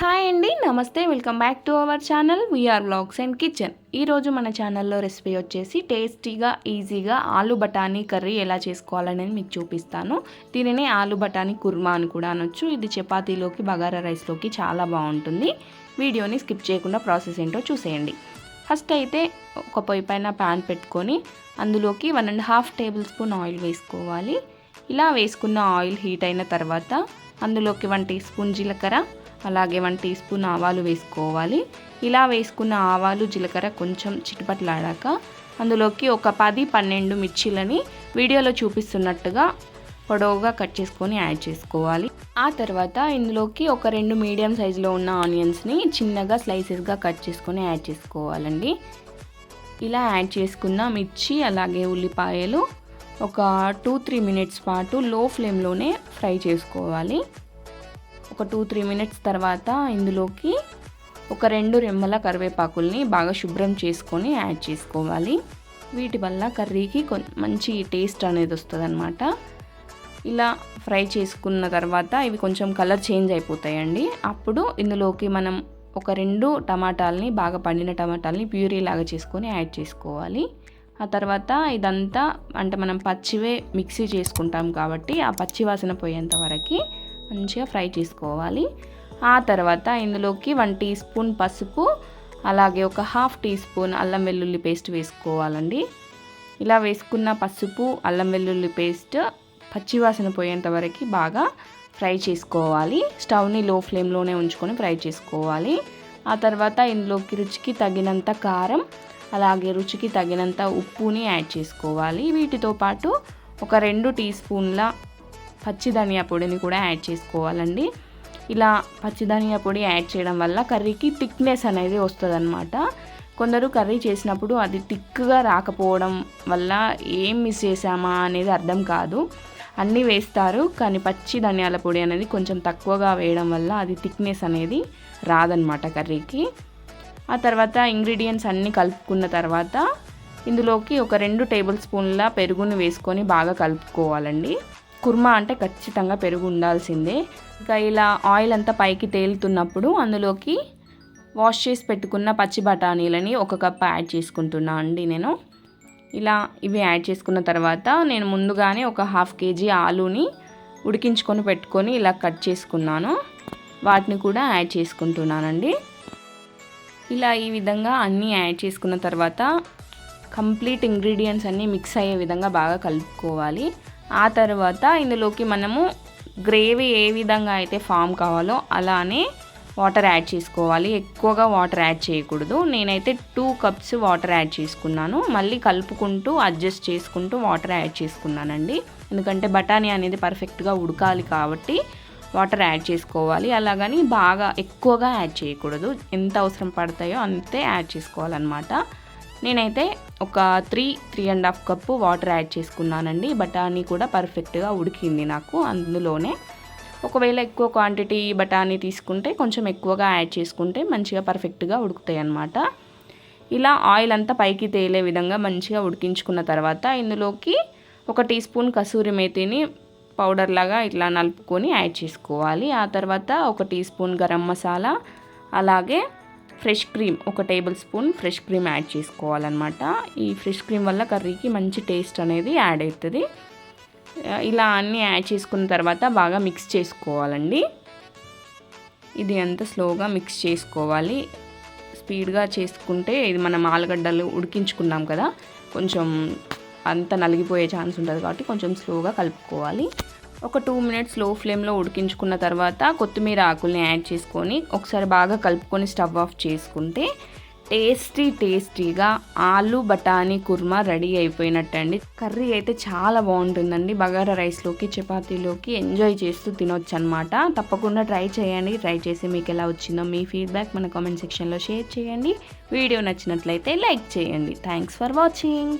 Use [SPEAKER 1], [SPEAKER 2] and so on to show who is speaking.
[SPEAKER 1] Hi అండి నమస్తే welcome back to our channel. VR blogs and kitchen ఈరోజు మన ఛానల్లో రెసిపీ వచ్చేసి టేస్టీగా ఈజీగా ఆలు బఠానీ కర్రీ ఎలా చేసుకోవాలనేది మీకు చూపిస్తాను. దీనిని ఆలు బఠానీ కుర్మా అని కూడా అనొచ్చు. ఇది చపాతీలోకి బగారా రైస్లోకి చాలా బాగుంటుంది. వీడియోని స్కిప్ చేయకుండా ప్రాసెస్ ఏంటో చూసేయండి. ఫస్ట్ అయితే ఒక పొయ్యి పైన ప్యాన్ పెట్టుకొని అందులోకి one and half tablespoon oil వేసుకోవాలి. ఇలా వేసుకున్న ఆయిల్ హీట్ అయిన తర్వాత అందులోకి వన్ టీ స్పూన్ జీలకర్ర అలాగే వన్ టీ స్పూన్ ఆవాలు వేసుకోవాలి. ఇలా వేసుకున్న ఆవాలు జీలకర్ర కొంచెం చిటుపట్లాడాక అందులోకి ఒక పది పన్నెండు మిర్చీలని వీడియోలో చూపిస్తున్నట్టుగా పొడవుగా కట్ చేసుకొని యాడ్ చేసుకోవాలి. ఆ తర్వాత ఇందులోకి ఒక రెండు మీడియం సైజులో ఉన్న ఆనియన్స్ని చిన్నగా స్లైసెస్గా కట్ చేసుకొని యాడ్ చేసుకోవాలండి. ఇలా యాడ్ చేసుకున్న మిర్చి అలాగే ఉల్లిపాయలు ఒక టూ త్రీ మినిట్స్ పాటు లో ఫ్లేమ్లోనే ఫ్రై చేసుకోవాలి. ఒక టూ త్రీ మినిట్స్ తర్వాత ఇందులోకి ఒక రెండు రెమ్మల కరివేపాకుల్ని బాగా శుభ్రం చేసుకొని యాడ్ చేసుకోవాలి. వీటి వల్ల కర్రీకి మంచి టేస్ట్ అనేది వస్తుంది ఇలా ఫ్రై చేసుకున్న తర్వాత ఇవి కొంచెం కలర్ చేంజ్ అయిపోతాయండి. అప్పుడు ఇందులోకి మనం ఒక రెండు టమాటాలని బాగా పండిన టమాటాలని ప్యూరీ లాగా చేసుకొని యాడ్ చేసుకోవాలి. ఆ తర్వాత ఇదంతా అంటే మనం పచ్చివే మిక్సీ చేసుకుంటాం కాబట్టి ఆ పచ్చి వాసన పోయేంత వరకు మంచిగా ఫ్రై చేసుకోవాలి. ఆ తర్వాత ఇందులోకి వన్ టీ స్పూన్ పసుపు అలాగే ఒక హాఫ్ టీ స్పూన్ అల్లం వెల్లుల్లి పేస్ట్ వేసుకోవాలండి. ఇలా వేసుకున్న పసుపు అల్లం వెల్లుల్లి పేస్ట్ పచ్చివాసన పోయేంత వరకు బాగా ఫ్రై చేసుకోవాలి. స్టవ్ని లో ఫ్లేమ్లోనే ఉంచుకొని ఫ్రై చేసుకోవాలి. ఆ తర్వాత ఇందులోకి రుచికి తగినంత కారం అలాగే రుచికి తగినంత ఉప్పుని యాడ్ చేసుకోవాలి. వీటితో పాటు ఒక రెండు టీ స్పూన్ల పచ్చి ధనియా పొడిని కూడా యాడ్ చేసుకోవాలండి. ఇలా పచ్చి ధనియా పొడి యాడ్ చేయడం వల్ల కర్రీకి థిక్నెస్ అనేది వస్తుందన్నమాట. కొందరు కర్రీ చేసినప్పుడు అది థిక్గా రాకపోవడం వల్ల ఏం మిస్ చేసామా అనేది అర్థం కాదు. అన్నీ వేస్తారు కానీ పచ్చి ధనియాల పొడి అనేది కొంచెం తక్కువగా వేయడం వల్ల అది థిక్నెస్ అనేది రాదనమాట కర్రీకి. ఆ తర్వాత ఇంగ్రీడియంట్స్ అన్నీ కలుపుకున్న తర్వాత ఇందులోకి ఒక రెండు టేబుల్ స్పూన్ల పెరుగుని వేసుకొని బాగా కలుపుకోవాలండి. కుర్మా అంటే ఖచ్చితంగా పెరుగు ఉండాల్సిందే. ఇంకా ఇలా ఆయిల్ అంతా పైకి తేలుతున్నప్పుడు అందులోకి వాష్ చేసి పెట్టుకున్న పచ్చి బఠానీలని ఒక కప్ యాడ్ చేసుకుంటున్నా అండి నేను. ఇలా ఇవి యాడ్ చేసుకున్న తర్వాత నేను ముందుగానే ఒక హాఫ్ కేజీ ఆలూని ఉడికించుకొని పెట్టుకొని ఇలా కట్ చేసుకున్నాను. వాటిని కూడా యాడ్ చేసుకుంటున్నానండి. ఇలా ఈ విధంగా అన్నీ యాడ్ చేసుకున్న తర్వాత కంప్లీట్ ఇంగ్రీడియంట్స్ అన్నీ మిక్స్ అయ్యే విధంగా బాగా కలుపుకోవాలి. ఆ తర్వాత ఇందులోకి మనము గ్రేవీ ఏ విధంగా అయితే ఫామ్ కావాలో అలానే వాటర్ యాడ్ చేసుకోవాలి. ఎక్కువగా వాటర్ యాడ్ చేయకూడదు. నేనైతే టూ కప్స్ వాటర్ యాడ్ చేసుకున్నాను. మళ్ళీ కలుపుకుంటూ అడ్జస్ట్ చేసుకుంటూ వాటర్ యాడ్ చేసుకున్నానండి. ఎందుకంటే బఠానీ అనేది పర్ఫెక్ట్గా ఉడకాలి కాబట్టి వాటర్ యాడ్ చేసుకోవాలి. అలాగని బాగా ఎక్కువగా యాడ్ చేయకూడదు. ఎంత అవసరం పడతాయో అంతే యాడ్ చేసుకోవాలన్నమాట. నేనైతే ఒక three three and half cup water add చేసుకున్నానండి. బఠానీ కూడా పర్ఫెక్ట్గా ఉడికింది నాకు అందులోనే. ఒకవేళ ఎక్కువ క్వాంటిటీ బఠానీ తీసుకుంటే కొంచెం ఎక్కువగా యాడ్ చేసుకుంటే మంచిగా పర్ఫెక్ట్గా ఉడుకుతాయి అన్నమాట. ఇలా ఆయిల్ అంతా పైకి తేలే విధంగా మంచిగా ఉడికించుకున్న తర్వాత ఇందులోకి ఒక టీ స్పూన్ కసూరి మేతిని పౌడర్ లాగా ఇట్లా నలుపుకొని యాడ్ చేసుకోవాలి. ఆ తర్వాత ఒక టీ స్పూన్ గరం మసాలా అలాగే ఫ్రెష్ క్రీమ్ ఒక tablespoon fresh cream add చేసుకోవాలన్నమాట. ఈ ఫ్రెష్ క్రీమ్ వల్ల కర్రీకి మంచి టేస్ట్ అనేది యాడ్ అవుతుంది ఇలా అన్నీ యాడ్ చేసుకున్న తర్వాత బాగా మిక్స్ చేసుకోవాలండి. ఇది అంతా స్లోగా మిక్స్ చేసుకోవాలి? స్పీడ్గా చేసుకుంటే ఇది మనం ఆలుగడ్డలు ఉడికించుకున్నాం కదా కొంచెం అంత నలిగిపోయే ఛాన్స్ ఉంటుంది కాబట్టి కొంచెం స్లోగా కలుపుకోవాలి. ఒక టూ మినిట్స్లో ఫ్లేమ్లో ఉడికించుకున్న తర్వాత కొత్తిమీర ఆకుల్ని యాడ్ చేసుకొని ఒకసారి బాగా కలుపుకొని స్టవ్ ఆఫ్ చేసుకుంటే టేస్టీ టేస్టీగా ఆలు బఠానీ కుర్మా రెడీ అయిపోయినట్టండి. కర్రీ అయితే చాలా బాగుంటుందండి. బగారా రైస్లోకి చపాతీలోకి ఎంజాయ్ చేస్తూ తినొచ్చు అనమాట తప్పకుండా ట్రై చేయండి. ట్రై చేసి మీకు ఎలా వచ్చిందో మీ ఫీడ్బ్యాక్ మన కామెంట్ సెక్షన్లో షేర్ చేయండి. వీడియో నచ్చినట్లయితే లైక్ చేయండి. Thanks for watching.